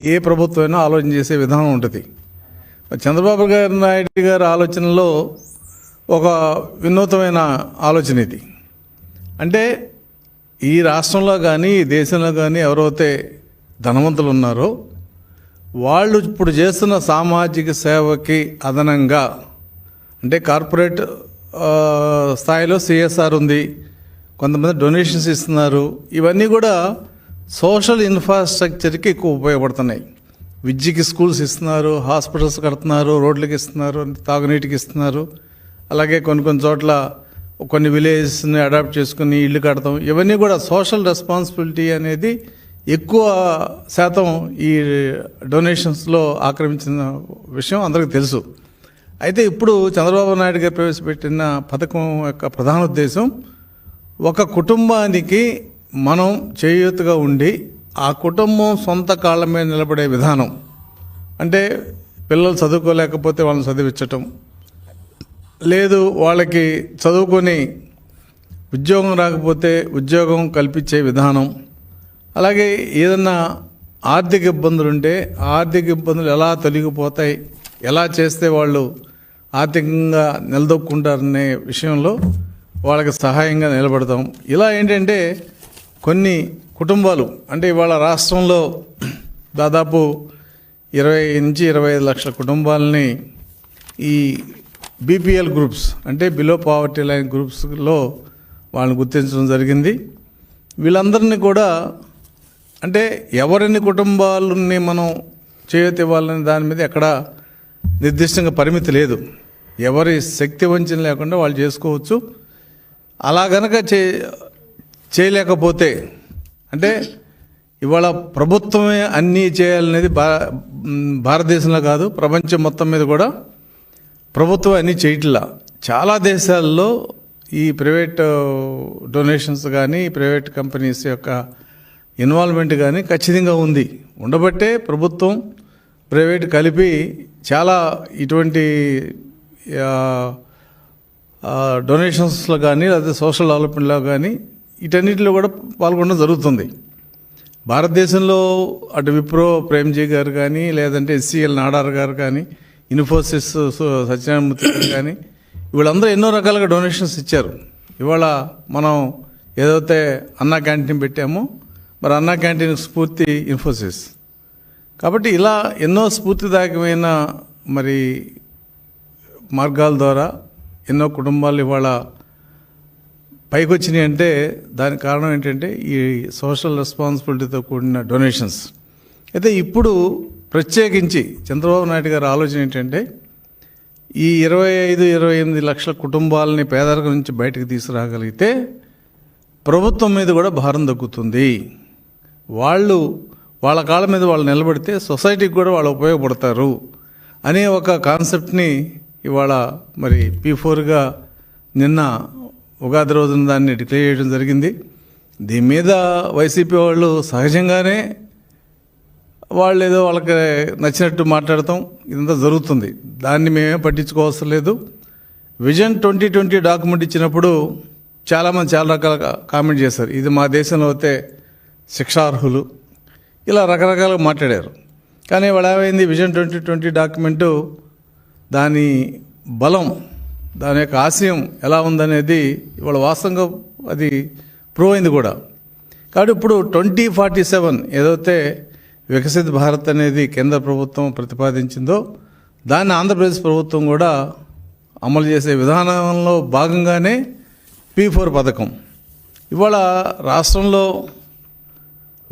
ఏ ప్రభుత్వం అయినా ఆలోచన చేసే విధానం ఉంటుంది. చంద్రబాబు గారి నాయుడు గారి ఆలోచనలో ఒక వినూతమైన ఆలోచన ఇది. అంటే ఈ రాష్ట్రంలో కానీ ఈ దేశంలో కానీ ఎవరైతే ధనవంతులు ఉన్నారో వాళ్ళు ఇప్పుడు చేస్తున్న సామాజిక సేవకి అదనంగా అంటే కార్పొరేట్ స్థాయిలో సిఎస్ఆర్ ఉంది కొంతమంది డొనేషన్స్ ఇస్తున్నారు ఇవన్నీ కూడా సోషల్ ఇన్ఫ్రాస్ట్రక్చర్కి ఎక్కువ ఉపయోగపడుతున్నాయి. విద్యకి స్కూల్స్ ఇస్తున్నారు హాస్పిటల్స్ కడుతున్నారు రోడ్లకి ఇస్తున్నారు తాగునీటికి ఇస్తున్నారు. అలాగే కొన్ని కొన్ని చోట్ల కొన్ని విలేజెస్ని అడాప్ట్ చేసుకుని ఇల్లు కడతాం. ఇవన్నీ కూడా సోషల్ రెస్పాన్సిబిలిటీ అనేది ఎక్కువ శాతం ఈ డొనేషన్స్లో ఆక్రమించిన విషయం అందరికీ తెలుసు. అయితే ఇప్పుడు చంద్రబాబు నాయుడు గారు ప్రవేశపెట్టిన పథకం యొక్క ప్రధాన ఉద్దేశం ఒక కుటుంబానికి మనం చేయూతగా ఉండి ఆ కుటుంబం సొంత కాళ్ళ మీద నిలబడే విధానం. అంటే పిల్లలు చదువుకోలేకపోతే వాళ్ళని చదివించటం. లేదు వాళ్ళకి చదువుకొని ఉద్యోగం రాకపోతే ఉద్యోగం కల్పించే విధానం. అలాగే ఏదన్నా ఆర్థిక ఇబ్బందులు ఉంటే ఆ ఆర్థిక ఇబ్బందులు ఎలా తొలగిపోతాయి ఎలా చేస్తే వాళ్ళు ఆర్థికంగా నిలదొక్కుంటారనే విషయంలో వాళ్ళకి సహాయంగా నిలబడతాం. ఇలా ఏంటంటే కొన్ని కుటుంబాలు అంటే ఇవాళ రాష్ట్రంలో దాదాపు ఇరవై నుంచి ఇరవై ఐదు లక్షల కుటుంబాలని ఈ బీపీఎల్ గ్రూప్స్ అంటే బిలో పావర్టీ లైన్ గ్రూప్స్లో వాళ్ళని గుర్తించడం జరిగింది. వీళ్ళందరినీ కూడా అంటే ఎవరిని కుటుంబాలని మనం చేయొత్తి ఇవ్వాలనే దాని మీద ఎక్కడ నిర్దిష్టంగా పరిమితి లేదు. ఎవరి శక్తి వంచన లేకుండా వాళ్ళు చేసుకోవచ్చు. అలా గనక చే చేయలేకపోతే అంటే ఇవాళ ప్రభుత్వమే అన్నీ చేయాలనేది భా భారతదేశంలో కాదు ప్రపంచం మొత్తం మీద కూడా ప్రభుత్వం అన్నీ చేయట్లా. చాలా దేశాల్లో ఈ ప్రైవేట్ డొనేషన్స్ కానీ ప్రైవేట్ కంపెనీస్ యొక్క ఇన్వాల్వ్మెంట్ కానీ ఖచ్చితంగా ఉంది. ఉండబట్టే ప్రభుత్వం ప్రైవేట్ కలిపి చాలా ఇటువంటి డొనేషన్స్లో కానీ లేదా సోషల్ డెవలప్మెంట్లో కానీ వీటన్నిటిలో కూడా పాల్గొనడం జరుగుతుంది. భారతదేశంలో అటు విప్రో ప్రేమ్జీ గారు కానీ లేదంటే ఎస్సీఎల్ నాడార్ గారు కానీ ఇన్ఫోసిస్ సత్యనారాయణమూర్తి గారు కానీ వీళ్ళందరూ ఎన్నో రకాలుగా డొనేషన్స్ ఇచ్చారు. ఇవాళ మనం ఏదైతే అన్నా క్యాంటీన్ పెట్టామో మరి అన్నా క్యాంటీన్ స్ఫూర్తి ఇన్ఫోసిస్. కాబట్టి ఇలా ఎన్నో స్ఫూర్తిదాయకమైన మరి మార్గాల ద్వారా ఎన్నో కుటుంబాలు ఇవాళ పైకి వచ్చినాయి అంటే దానికి కారణం ఏంటంటే ఈ సోషల్ రెస్పాన్సిబిలిటీతో కూడిన డొనేషన్స్. అయితే ఇప్పుడు ప్రత్యేకించి చంద్రబాబు నాయుడు గారి ఆలోచన ఏంటంటే ఈ ఇరవై ఐదు ఇరవై ఎనిమిది లక్షల కుటుంబాలని పేదరికం నుంచి బయటకు తీసుకురాగలిగితే ప్రభుత్వం మీద కూడా భారం తగ్గుతుంది. వాళ్ళు వాళ్ళ కాళ్ళ మీద వాళ్ళు నిలబడితే సొసైటీకి కూడా వాళ్ళు ఉపయోగపడతారు అనే ఒక కాన్సెప్ట్ని ఇవాళ మరి పీ ఫోర్గా నిన్న ఉగాది రోజున దాన్ని డిక్లేర్ చేయడం జరిగింది. దీని మీద వైసీపీ వాళ్ళు సహజంగానే వాళ్ళు ఏదో వాళ్ళకి నచ్చినట్టు మాట్లాడతాం ఇదంతా జరుగుతుంది. దాన్ని మేమే పట్టించుకోవసరం లేదు. విజన్ ట్వంటీ ట్వంటీ డాక్యుమెంట్ ఇచ్చినప్పుడు చాలామంది చాలా రకాల కామెంట్ చేశారు. ఇది మా దేశంలో అయితే శిక్షార్హులు. ఇలా రకరకాలుగా మాట్లాడారు. కానీ వాళ్ళు ఏమైంది? విజన్ ట్వంటీ ట్వంటీ డాక్యుమెంటు దాని బలం దాని యొక్క ఆశయం ఎలా ఉందనేది ఇవాళ వాస్తవంగా అది ప్రూవ్ అయింది కూడా. కాబట్టి ఇప్పుడు ట్వంటీ ఫార్టీ సెవెన్ ఏదైతే వికసిత భారత్ అనేది కేంద్ర ప్రభుత్వం ప్రతిపాదించిందో దాన్ని ఆంధ్రప్రదేశ్ ప్రభుత్వం కూడా అమలు చేసే విధానంలో భాగంగానే పీ ఫోర్ పథకం. ఇవాళ రాష్ట్రంలో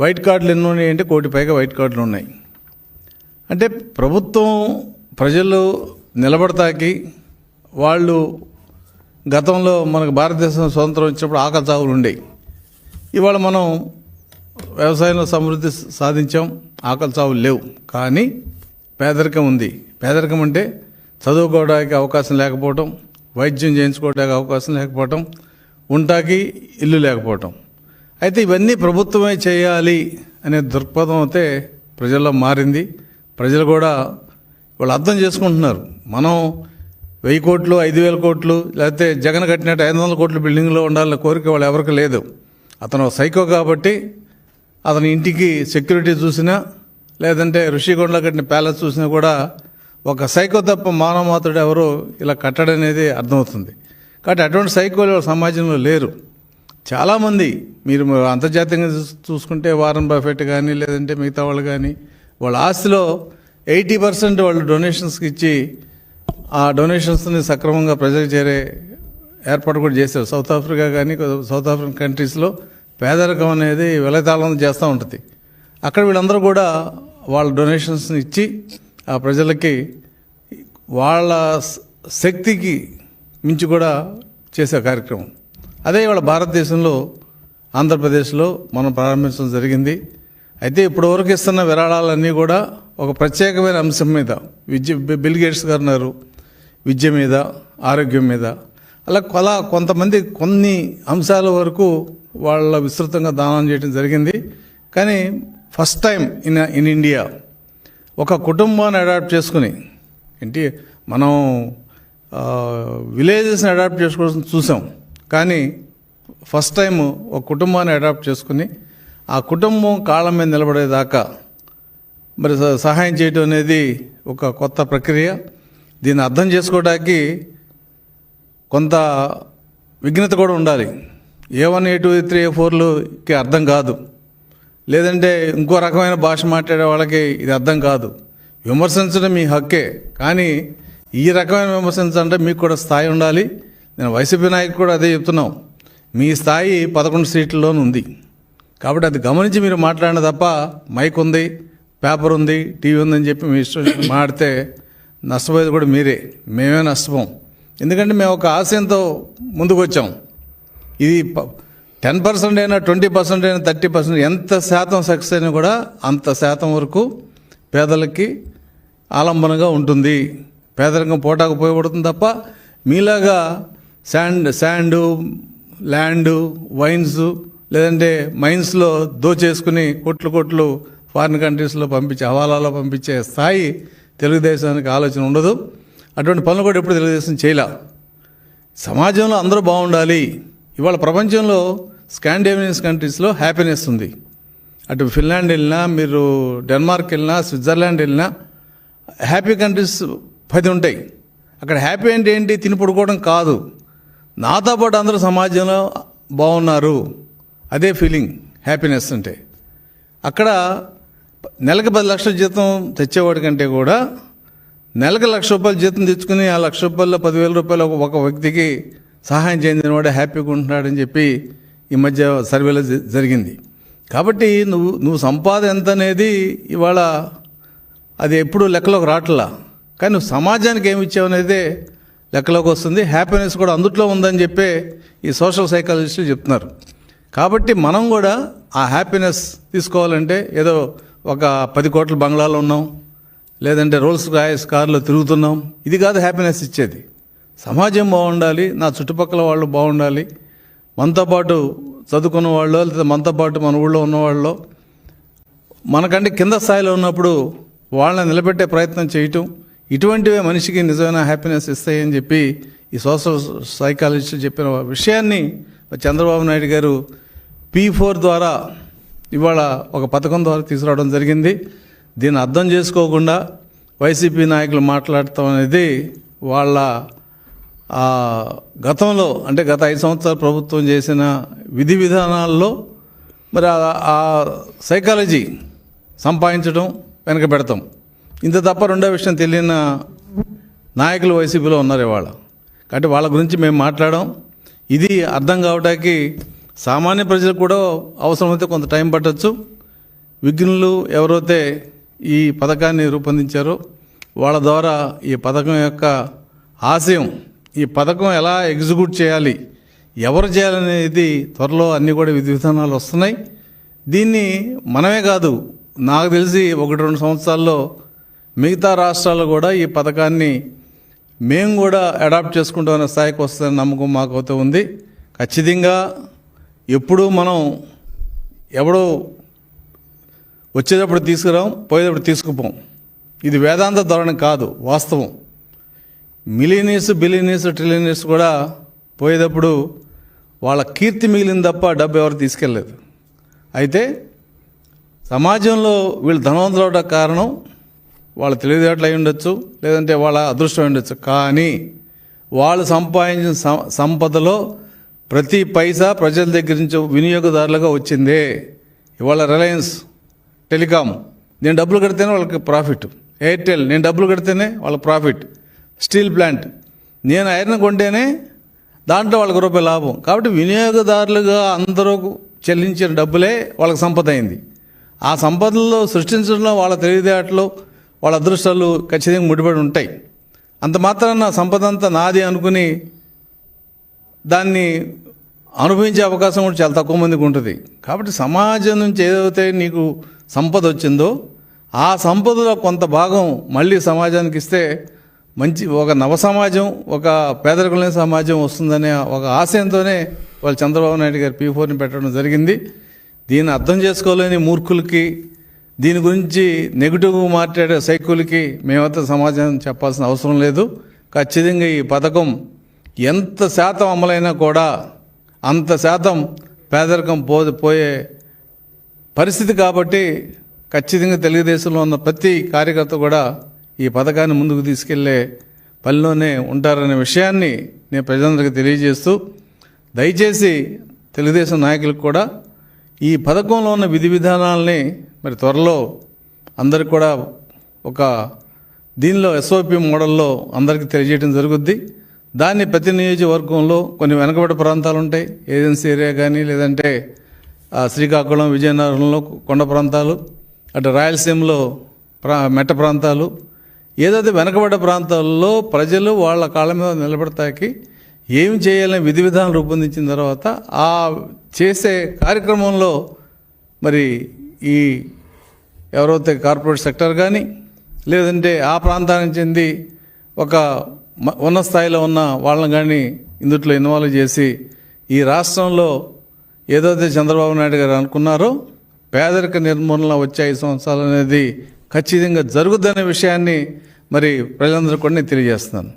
వైట్ కార్డులు ఎన్ని ఉన్నాయి అంటే కోటి పైగా వైట్ కార్డులు ఉన్నాయి. అంటే ప్రభుత్వం ప్రజలు నిలబడతాకి వాళ్ళు గతంలో మనకు భారతదేశం స్వతంత్రం వచ్చినప్పుడు ఆకలి చావులు ఉండేవి ఇవాళ మనం వ్యవసాయంలో సమృద్ధి సాధించాం ఆకలి చావులు లేవు. కానీ పేదరికం ఉంది. పేదరికం అంటే చదువుకోవడానికి అవకాశం లేకపోవటం వైద్యం చేయించుకోవడానికి అవకాశం లేకపోవటం ఉంటాకి ఇల్లు లేకపోవటం. అయితే ఇవన్నీ ప్రభుత్వమే చేయాలి అనే దృక్పథం అయితే ప్రజల్లో మారింది. ప్రజలు కూడా వాళ్ళు అర్థం చేసుకుంటున్నారు. మనం వెయ్యి కోట్లు ఐదు వేల కోట్లు లేకపోతే జగన్ కట్టినట్టు ఐదు వందల కోట్ల బిల్డింగ్లో ఉండాలనే కోరిక వాళ్ళు ఎవరికి లేదు. అతను సైకో కాబట్టి అతని ఇంటికి సెక్యూరిటీ చూసినా లేదంటే ఋషికొండలో కట్టిన ప్యాలెస్ చూసినా కూడా ఒక సైకో తప్ప మానవ మాత్రుడు ఎవరు ఇలా కట్టడనేది అర్థమవుతుంది. కాబట్టి అటువంటి సైకోలు సమాజంలో లేరు. చాలామంది మీరు అంతర్జాతీయంగా చూసుకుంటే వారన్ బఫెట్ కానీ లేదంటే మిగతా వాళ్ళు కానీ వాళ్ళ ఆస్తిలో ఎయిటీ పర్సెంట్ వాళ్ళు డొనేషన్స్కి ఇచ్చి ఆ డొనేషన్స్ని సక్రమంగా ప్రజలకు చేరే ఏర్పాటు కూడా చేశారు. సౌత్ ఆఫ్రికా కానీ సౌత్ ఆఫ్రికన్ కంట్రీస్లో పేదరికం అనేది వెలతాళం చేస్తూ ఉంటుంది. అక్కడ వీళ్ళందరూ కూడా వాళ్ళ డొనేషన్స్ని ఇచ్చి ఆ ప్రజలకి వాళ్ళ శక్తికి మించి కూడా చేసే కార్యక్రమం. అదే ఇవాళ భారతదేశంలో ఆంధ్రప్రదేశ్లో మనం ప్రారంభించడం జరిగింది. అయితే ఇప్పటివరకు ఇస్తున్న విరాళాలన్నీ కూడా ఒక ప్రత్యేకమైన అంశం మీద విద్య బిల్గేట్స్ బిల్ గేట్స్ గారు ఉన్నారు విద్య మీద ఆరోగ్యం మీద. అలా కొలా కొంతమంది కొన్ని అంశాల వరకు వాళ్ళ విస్తృతంగా దానం చేయడం జరిగింది. కానీ first time in in India ఒక కుటుంబాన్ని అడాప్ట్ చేసుకుని ఏంటి మనం విలేజెస్ని అడాప్ట్ చేసుకోవడం చూసాం. కానీ ఫస్ట్ టైం ఒక కుటుంబాన్ని అడాప్ట్ చేసుకుని ఆ కుటుంబం కాళ్ళ మీద నిలబడేదాకా మరి స- సహాయం చేయడం అనేది ఒక కొత్త ప్రక్రియ. దీన్ని అర్థం చేసుకోవడానికి కొంత విఘ్నత కూడా ఉండాలి. A one A two A three A ఫోర్లుకి అర్థం కాదు. లేదంటే ఇంకో రకమైన భాష మాట్లాడే వాళ్ళకి ఇది అర్థం కాదు. విమర్శించడం మీ హక్కే. కానీ ఈ రకమైన విమర్శించాలంటే మీకు కూడా స్థాయి ఉండాలి. నేను వైసీపీ నాయకు కూడా అదే చెప్తున్నాం. మీ స్థాయి పదకొండు సీట్లలోనే ఉంది కాబట్టి అది గమనించి మీరు మాట్లాడిన తప్ప మైక్ ఉంది. పేపర్ ఉంది టీవీ ఉందని చెప్పి మీ ఇష్టం మాడితే నష్టపోయేది కూడా మీరే. మేమే నష్టపోం. ఎందుకంటే మేము ఒక ఆశయంతో ముందుకు వచ్చాం ఇది టెన్ పర్సెంట్ అయినా ట్వంటీ పర్సెంట్ అయినా థర్టీ పర్సెంట్ ఎంత శాతం సక్సెస్ అయినా కూడా అంత శాతం వరకు పేదలకి ఆలంబనగా ఉంటుంది. పేదరికం పోటాకు పోయబడుతుంది తప్ప మీలాగా శాండ్ శాండు ల్యాండు వైన్స్ లేదంటే మైన్స్లో దోచేసుకుని కోట్లు కోట్లు ఫారిన్ కంట్రీస్లో పంపించే హవాలాలో పంపించే స్థాయి తెలుగుదేశానికి ఆలోచన ఉండదు. అటువంటి పనులు కూడా ఎప్పుడు తెలుగుదేశం చేయలే. సమాజంలో అందరూ బాగుండాలి. ఇవాళ ప్రపంచంలో స్కాండినేవియన్స్ కంట్రీస్లో హ్యాపీనెస్ ఉంది. అటు ఫిన్లాండ్ వెళ్ళినా మీరు డెన్మార్క్ వెళ్ళినా స్విట్జర్లాండ్ వెళ్ళినా హ్యాపీ కంట్రీస్ పది ఉంటాయి. అక్కడ హ్యాపీ అంటే ఏంటి? తిని పడుకోవడం కాదు. నాతో పాటు అందరూ సమాజంలో బాగున్నారు. అదే ఫీలింగ్ హ్యాపీనెస్ అంటే. అక్కడ నెలకు పది లక్షల జీతం తెచ్చేవాడి కంటే కూడా నెలకు లక్ష రూపాయలు జీతం తెచ్చుకుని ఆ లక్ష రూపాయల్లో పదివేల రూపాయలు ఒక- వ్యక్తికి సహాయం చెందిన వాడు హ్యాపీగా ఉంటున్నాడని చెప్పి ఈ మధ్య సర్వేలో జరిగింది. కాబట్టి నువ్వు నువ్వు సంపాదన ఎంత అనేది ఇవాళ అది ఎప్పుడూ లెక్కలోకి రావట్లా. కానీ నువ్వు సమాజానికి ఏమి ఇచ్చావు అనేదే లెక్కలోకి వస్తుంది. హ్యాపీనెస్ కూడా అందుట్లో ఉందని చెప్పే ఈ సోషల్ సైకాలజిస్టులు చెప్తున్నారు. కాబట్టి మనం కూడా ఆ హ్యాపీనెస్ తీసుకోవాలంటే ఏదో ఒక పది కోట్ల బంగ్లాలో ఉన్నాం లేదంటే రోల్స్ రాయస్ కార్లో తిరుగుతున్నాం. ఇది కాదు హ్యాపీనెస్ ఇచ్చేది. సమాజం బాగుండాలి నా చుట్టుపక్కల వాళ్ళు బాగుండాలి. మనతో పాటు చదువుకున్న వాళ్ళు లేదా మనతో పాటు మన ఊళ్ళో ఉన్నవాళ్ళు మనకంటే కింద స్థాయిలో ఉన్నప్పుడు వాళ్ళని నిలబెట్టే ప్రయత్నం చేయటం ఇటువంటివే మనిషికి నిజమైన హ్యాపీనెస్ ఇస్తాయని చెప్పి ఈ సోషల్ సైకాలజిస్ట్ చెప్పిన విషయాన్ని చంద్రబాబు నాయుడు గారు పీ ఫోర్ ద్వారా ఇవాళ ఒక పథకం ద్వారా తీసుకురావడం జరిగింది. దీన్ని అర్థం చేసుకోకుండా వైసీపీ నాయకులు మాట్లాడటం అనేది వాళ్ళ గతంలో అంటే గత ఐదు సంవత్సరాలు ప్రభుత్వం చేసిన విధి విధానాల్లో మరి ఆ- సైకాలజీ సంపాదించడం వెనక పెడతాం ఇంత తప్ప రెండో విషయం తెలియని నాయకులు వైసీపీలో ఉన్నారు ఇవాళ. కాబట్టి వాళ్ళ గురించి మేము మాట్లాడాం ఇది అర్థం కావడానికి సామాన్య ప్రజలకు కూడా అవసరమైతే కొంత టైం పట్టచ్చు. విఘ్నులు ఎవరైతే ఈ పథకాన్ని రూపొందించారో వాళ్ళ ద్వారా ఈ పథకం యొక్క ఆశయం ఈ పథకం ఎలా ఎగ్జిక్యూట్ చేయాలి ఎవరు చేయాలనేది త్వరలో అన్ని కూడా విధి విధానాలు వస్తున్నాయి. దీన్ని మనమే కాదు నాకు తెలిసి ఒకటి రెండు సంవత్సరాల్లో మిగతా రాష్ట్రాల్లో కూడా ఈ పథకాన్ని మేము కూడా అడాప్ట్ చేసుకుంటామనే స్థాయికి వస్తుందని నమ్మకం మాకైతే ఉంది. ఖచ్చితంగా ఎప్పుడూ మనం ఎవడో వచ్చేటప్పుడు తీసుకురాం పోయేటప్పుడు తీసుకుపోం. ఇది వేదాంత ధోరణి కాదు వాస్తవం. మిలీనియర్స్ బిలీనియర్స్ ట్రిలినియర్స్ కూడా పోయేటప్పుడు వాళ్ళ కీర్తి మిగిలింది తప్ప డబ్బు ఎవరు తీసుకెళ్ళలేదు. అయితే సమాజంలో వీళ్ళు ధనవంతులు అవడం కారణం వాళ్ళ తెలివితేటలు అయి ఉండొచ్చు లేదంటే వాళ్ళ అదృష్టం అయి ఉండొచ్చు. కానీ వాళ్ళు సంపాదించిన సం- సంపదలో ప్రతి పైసా ప్రజల దగ్గర నుంచి వినియోగదారులుగా వచ్చిందే. ఇవాళ రిలయన్స్ టెలికాం నేను డబ్బులు కడితేనే వాళ్ళకి ప్రాఫిట్ ఎయిర్టెల్ నేను డబ్బులు కడితేనే వాళ్ళకి ప్రాఫిట్ స్టీల్ ప్లాంట్ నేను ఐరన్ కొంటేనే దాంట్లో వాళ్ళకి రూపాయి లాభం. కాబట్టి వినియోగదారులుగా అందరూ చెల్లించిన డబ్బులే వాళ్ళకి సంపద అయింది. ఆ సంపదల్లో సృష్టించడంలో వాళ్ళ తెలివితేటలు వాళ్ళ అదృష్టాలు ఖచ్చితంగా ముడిపడి ఉంటాయి. అంత మాత్రాన సంపద అంతా నాది అనుకుని దాన్ని అనుభవించే అవకాశం కూడా చాలా తక్కువ మందికి ఉంటుంది. కాబట్టి సమాజం నుంచి ఏదైతే నీకు సంపద వచ్చిందో ఆ సంపదలో కొంత భాగం మళ్ళీ సమాజానికి ఇస్తే మంచి ఒక నవ సమాజం ఒక పేదరికం సమాజం వస్తుందనే ఒక ఆశయంతోనే వాళ్ళు చంద్రబాబు నాయుడు గారు పీ ఫోర్ని పెట్టడం జరిగింది. దీన్ని అర్థం చేసుకోలేని మూర్ఖులకి దీని గురించి నెగిటివ్ మాట్లాడే సైకులకి మేమైతే సమాజం చెప్పాల్సిన అవసరం లేదు. ఖచ్చితంగా ఈ పథకం ఎంత శాతం అమలైనా కూడా అంత శాతం పేదరికం పో పోయే పరిస్థితి కాబట్టి ఖచ్చితంగా తెలుగుదేశంలో ఉన్న ప్రతి కార్యకర్త కూడా ఈ పథకాన్ని ముందుకు తీసుకెళ్ళే పనిలోనే ఉంటారనే విషయాన్ని నేను ప్రజలందరికీ తెలియజేస్తూ దయచేసి తెలుగుదేశం నాయకులకు కూడా ఈ పథకంలో ఉన్న విధి విధానాలని మరి త్వరలో అందరికి కూడా ఒక దీనిలో ఎస్ఓపి మోడల్లో అందరికీ తెలియజేయడం జరుగుద్ది. దాన్ని ప్రతి నియోజకవర్గంలో కొన్ని వెనకబడి ప్రాంతాలు ఉంటాయి. ఏజెన్సీ ఏరియా కానీ లేదంటే శ్రీకాకుళం విజయనగరంలో కొండ ప్రాంతాలు అటు రాయలసీమలో ప్రా మెట్ట ప్రాంతాలు. ఏదైతే వెనకబడ్డ ప్రాంతాల్లో ప్రజలు వాళ్ళ కాళ్ళ మీద నిలబడతాకి ఏం చేయాలని విధి విధానం రూపొందించిన తర్వాత ఆ చేసే కార్యక్రమంలో మరి ఈ ఎవరైతే కార్పొరేట్ సెక్టర్ కానీ లేదంటే ఆ ప్రాంతానికి చెంది ఒక ఉన్న స్థాయిలో ఉన్న వాళ్ళని కానీ ఇందుట్లో ఇన్వాల్వ్ చేసి ఈ రాష్ట్రంలో ఏదైతే చంద్రబాబు నాయుడు గారు అనుకున్నారో పేదరిక నిర్మూలన వచ్చే ఐదు సంవత్సరాలు అనేది ఖచ్చితంగా జరుగుద్దనే విషయాన్ని మరి ప్రజలందరూ కూడా నేను తెలియజేస్తున్నాను.